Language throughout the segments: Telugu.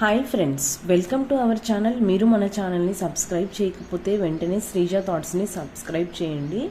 Hi friends welcome to our channel మీరు మన ఛానల్ని సబ్స్క్రైబ్ చేయకపోతే వెంటనే శ్రీజ థాట్స్ని సబ్స్క్రైబ్ చేయండి.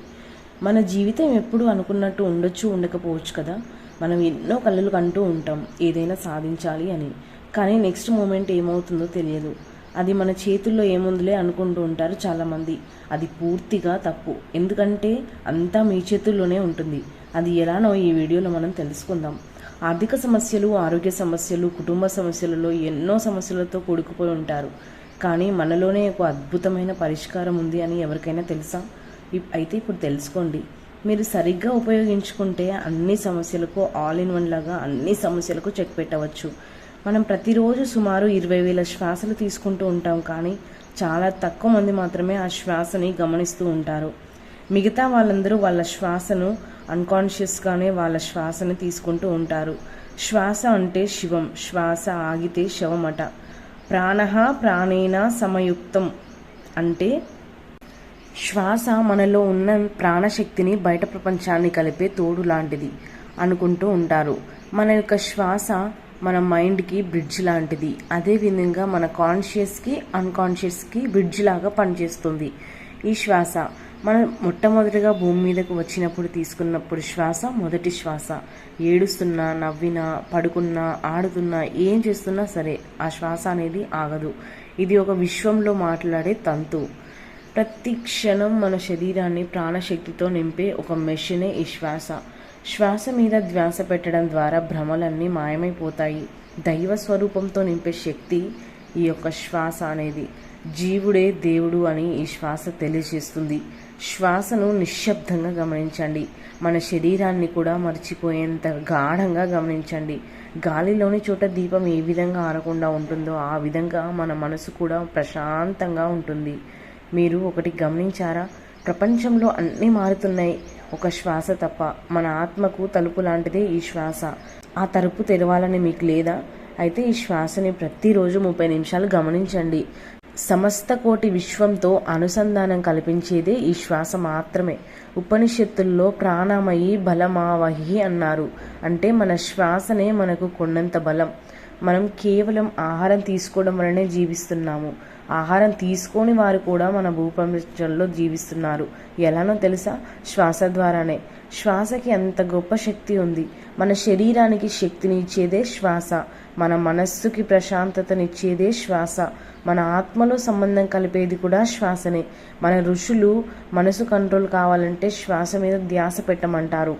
మన జీవితం ఎప్పుడు అనుకున్నట్టు ఉండొచ్చు ఉండకపోవచ్చు కదా? మనం ఎన్నో కళ్ళలు కంటూ ఉంటాం ఏదైనా సాధించాలి అని. కానీ నెక్స్ట్ మూమెంట్ ఏమవుతుందో తెలియదు. అది మన చేతుల్లో ఏముందిలే అనుకుంటూ ఉంటారు చాలామంది. అది పూర్తిగా తప్పు. ఎందుకంటే అంతా మీ చేతుల్లోనే ఉంటుంది. అది ఎలానో ఈ వీడియోలో మనం తెలుసుకుందాం. ఆర్థిక సమస్యలు ఆరోగ్య సమస్యలు కుటుంబ సమస్యలలో ఎన్నో సమస్యలతో కూడుకుపోయి ఉంటారు. కానీ మనలోనే ఒక అద్భుతమైన పరిష్కారం ఉంది అని ఎవరికైనా తెలుసా? ఇప్- అయితే ఇప్పుడు తెలుసుకోండి. మీరు సరిగ్గా ఉపయోగించుకుంటే అన్ని సమస్యలకు ఆల్ ఇన్ వన్ లాగా అన్ని సమస్యలకు చెక్ పెట్టవచ్చు. మనం ప్రతిరోజు సుమారు ఇరవై వేల శ్వాసలు తీసుకుంటూ ఉంటాం కానీ చాలా తక్కువ మంది మాత్రమే ఆ శ్వాసని గమనిస్తూ ఉంటారు. మిగతా వాళ్ళందరూ వాళ్ళ శ్వాసను అన్కాన్షియస్గానే వాళ్ళ శ్వాసను తీసుకుంటూ ఉంటారు. శ్వాస అంటే శివం శ్వాస ఆగితే శవమట. ప్రాణ ప్రాణేన సమయుక్తం అంటే శ్వాస మనలో ఉన్న ప్రాణశక్తిని బయట ప్రపంచాన్ని కలిపే తోడు లాంటిది అనుకుంటూ ఉంటారు. మన యొక్క శ్వాస మన మైండ్కి బ్రిడ్జ్ లాంటిది. అదేవిధంగా మన కాన్షియస్కి అన్కాన్షియస్కి బ్రిడ్జ్ లాగా పనిచేస్తుంది. ఈ శ్వాస. మనం మొట్టమొదటిగా భూమి మీదకు వచ్చినప్పుడు తీసుకున్నప్పుడు శ్వాస మొదటి శ్వాస. ఏడుస్తున్నా నవ్వినా పడుకున్నా ఆడుతున్నా ఏం చేస్తున్నా సరే ఆ శ్వాస అనేది ఆగదు. ఇది ఒక విశ్వంలో మాట్లాడే తంతు. ప్రతి క్షణం మన శరీరాన్ని ప్రాణశక్తితో నింపే ఒక మెషినే ఈ శ్వాస. శ్వాస మీద ధ్యాస పెట్టడం ద్వారా భ్రమలన్నీ మాయమైపోతాయి. దైవ స్వరూపంతో నింపే శక్తి ఈ యొక్క శ్వాస అనేది. జీవుడే దేవుడు అని ఈ శ్వాస తెలియజేస్తుంది. శ్వాసను నిశ్శబ్దంగా గమనించండి. మన శరీరాన్ని కూడా మర్చిపోయేంత గాఢంగా గమనించండి. గాలిలోని చోట దీపం ఏ విధంగా ఆరకుండా ఉంటుందో ఆ విధంగా మన మనసు కూడా ప్రశాంతంగా ఉంటుంది. మీరు ఒకటి గమనించారా? ప్రపంచంలో అన్నీ మారుతున్నాయి. ఒక శ్వాస తప్ప మన ఆత్మకు తలుపు లాంటిదే ఈ శ్వాస. ఆ తలుపు తెరవాలని మీకు లేదా? అయితే ఈ శ్వాసని ప్రతిరోజు ముప్పై నిమిషాలు గమనించండి. సమస్త కోటి విశ్వంతో అనుసంధానం కల్పించేదే ఈ శ్వాస మాత్రమే. ఉపనిషత్తుల్లో ప్రాణమయి బలమావహి అన్నారు. అంటే మన శ్వాసనే మనకు కొన్నంత బలం. మనం కేవలం ఆహారం తీసుకోవడం వలనే జీవిస్తున్నాము. ఆహారం తీసుకొని వారు కూడా మన భూప్రపంచంలో జీవిస్తున్నారు. ఎలానో తెలుసా? శ్వాస ద్వారానే. శ్వాసకి అంత గొప్ప శక్తి ఉంది. మన శరీరానికి శక్తిని ఇచ్చేదే శ్వాస. మన మనస్సుకి ప్రశాంతతనిచ్చేదే శ్వాస. మన ఆత్మలో సంబంధం కలిపేది కూడా శ్వాసనే. మన ఋషులు మనసు కంట్రోల్ కావాలంటే శ్వాస మీద ధ్యాస పెట్టమంటారు.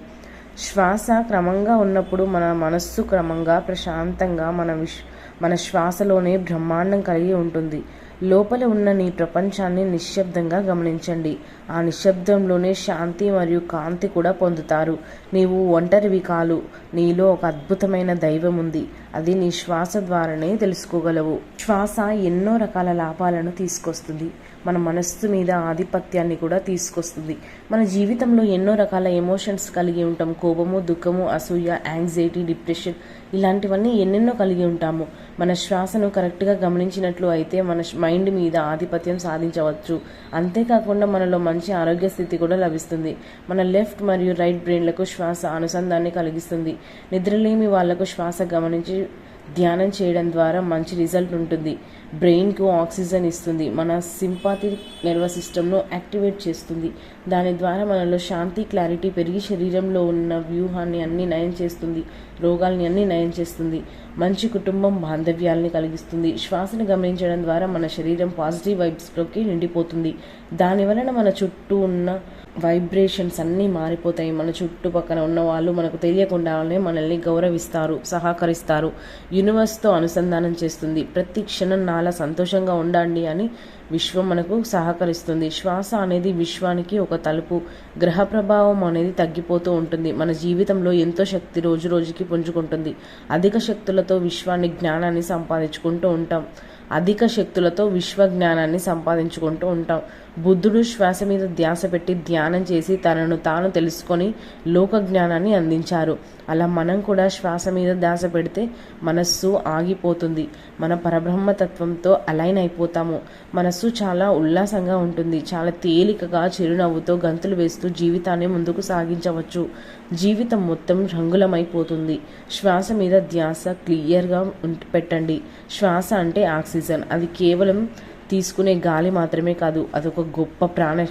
శ్వాస క్రమంగా ఉన్నప్పుడు మన మనస్సు క్రమంగా ప్రశాంతంగా మన విశ్ మన శ్వాసలోనే బ్రహ్మాండం కలిగి ఉంటుంది. లోపల ఉన్న నీ ప్రపంచాన్ని నిశ్శబ్దంగా గమనించండి. ఆ నిశ్శబ్దంలోనే శాంతి మరియు కాంతి కూడా పొందుతారు. నీవు ఒంటరివి కాలు నీలో ఒక అద్భుతమైన దైవం ఉంది అది నీ శ్వాస ద్వారానే తెలుసుకోగలవు. శ్వాస ఎన్నో రకాల లాభాలను తీసుకొస్తుంది. మన మనస్సు మీద ఆధిపత్యాన్ని కూడా తీసుకొస్తుంది. మన జీవితంలో ఎన్నో రకాల ఎమోషన్స్ కలిగి ఉంటాం. కోపము దుఃఖము అసూయ యాంగ్జైటీ డిప్రెషన్ ఇలాంటివన్నీ ఎన్నెన్నో కలిగి ఉంటాము. మన శ్వాసను కరెక్ట్గా గమనించినట్లు అయితే మన మైండ్ మీద ఆధిపత్యం సాధించవచ్చు. అంతేకాకుండా మనలో మంచి ఆరోగ్య స్థితి కూడా లభిస్తుంది. మన లెఫ్ట్ మరియు రైట్ బ్రెయిన్లకు శ్వాస అనుసంధాన్ని కలిగిస్తుంది. నిద్రలేమి వాళ్ళకు శ్వాస గమనించి ధ్యానం చేయడం ద్వారా మంచి రిజల్ట్ ఉంటుంది. బ్రెయిన్కు ఆక్సిజన్ ఇస్తుంది. మన సింపాతి నర్వస్ సిస్టమ్ను యాక్టివేట్ చేస్తుంది. దాని ద్వారా మనలో శాంతి క్లారిటీ పెరిగి శరీరంలో ఉన్న వ్యూహాన్ని అన్ని నయం చేస్తుంది. రోగాల్ని అన్ని నయం చేస్తుంది. మంచి కుటుంబం బాంధవ్యాల్ని కలిగిస్తుంది. శ్వాసను గమనించడం ద్వారా మన శరీరం పాజిటివ్ వైబ్స్లోకి నిండిపోతుంది. దాని వలన మన చుట్టూ ఉన్న వైబ్రేషన్స్ అన్నీ మారిపోతాయి. మన చుట్టుపక్కల ఉన్న వాళ్ళు మనకు తెలియకుండానే మనల్ని గౌరవిస్తారు సహకరిస్తారు. యూనివర్స్తో అనుసంధానం చేస్తుంది. ప్రతి క్షణం నా చాలా సంతోషంగా ఉండండి అని విశ్వం మనకు సహకరిస్తుంది. శ్వాస అనేది విశ్వానికి ఒక తలుపు. గ్రహ ప్రభావం అనేది తగ్గిపోతూ ఉంటుంది. మన జీవితంలో ఎంతో శక్తి రోజు రోజుకి పుంజుకుంటుంది. అధిక శక్తులతో విశ్వాన్ని జ్ఞానాన్ని సంపాదించుకుంటూ ఉంటాం. అధిక శక్తులతో విశ్వ జ్ఞానాన్ని సంపాదించుకుంటూ ఉంటాం. బుద్ధుడు శ్వాస మీద ధ్యాస పెట్టి ధ్యానం చేసి తనను తాను తెలుసుకొని లోక జ్ఞానాన్ని అందించారు. అలా మనం కూడా శ్వాస మీద ధ్యాస పెడితే మనస్సు ఆగిపోతుంది. మన పరబ్రహ్మతత్వంతో అలైన్ అయిపోతాము. మనస్సు చాలా ఉల్లాసంగా ఉంటుంది. చాలా తేలికగా చిరునవ్వుతో గంతులు వేస్తూ జీవితాన్ని ముందుకు సాగించవచ్చు. జీవితం మొత్తం రంగులమైపోతుంది. శ్వాస మీద ధ్యాస క్లియర్గా ఉంట- పెట్టండి. శ్వాస అంటే ఆక్సిజన్. అది కేవలం తీసుకునే గాలి మాత్రమే కాదు అదొక గొప్ప ప్రాణ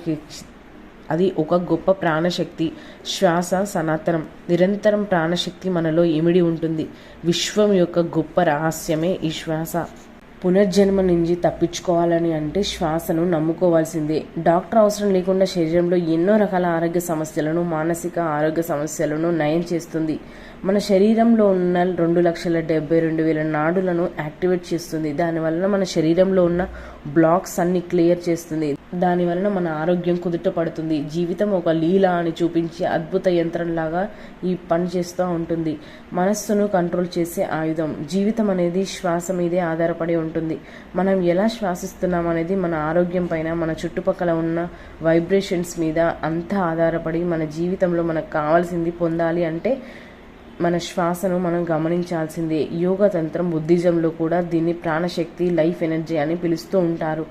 అది ఒక గొప్ప ప్రాణశక్తి. శ్వాస సనాతనం. నిరంతరం ప్రాణశక్తి మనలో ఇమిడి ఉంటుంది. విశ్వం యొక్క గొప్ప రహస్యమే ఈ శ్వాస. పునర్జన్మ నుంచి తప్పించుకోవాలని అంటే శ్వాసను నమ్ముకోవాల్సిందే. డాక్టర్ అవసరం లేకుండా శరీరంలో ఎన్నో రకాల ఆరోగ్య సమస్యలను మానసిక ఆరోగ్య సమస్యలను నయం చేస్తుంది. మన శరీరంలో ఉన్న రెండు లక్షల డెబ్బై రెండు వేల నాడులను యాక్టివేట్ చేస్తుంది. దానివలన మన శరీరంలో ఉన్న బ్లాక్స్ అన్ని క్లియర్ చేస్తుంది. దానివలన మన ఆరోగ్యం కుదుట పడుతుంది. జీవితం ఒక లీల అని చూపించి అద్భుత యంత్రంలాగా ఈ పని చేస్తూ ఉంటుంది. మనస్సును కంట్రోల్ చేసే ఆయుధం. జీవితం అనేది శ్వాస మీదే ఆధారపడి ఉంటుంది. ఉంటుంది. మనం ఎలా శ్వాసిస్తున్నాం అనేది మన ఆరోగ్యం పైన మన చుట్టుపక్కల ఉన్న వైబ్రేషన్స్ మీద అంతా ఆధారపడి మన జీవితంలో మనకు కావాల్సింది పొందాలి అంటే మన శ్వాసను మనం గమనించాల్సిందే. యోగా తంత్రం బుద్ధిజంలో కూడా దీన్ని ప్రాణశక్తి లైఫ్ ఎనర్జీ అని పిలుస్తూ ఉంటారు.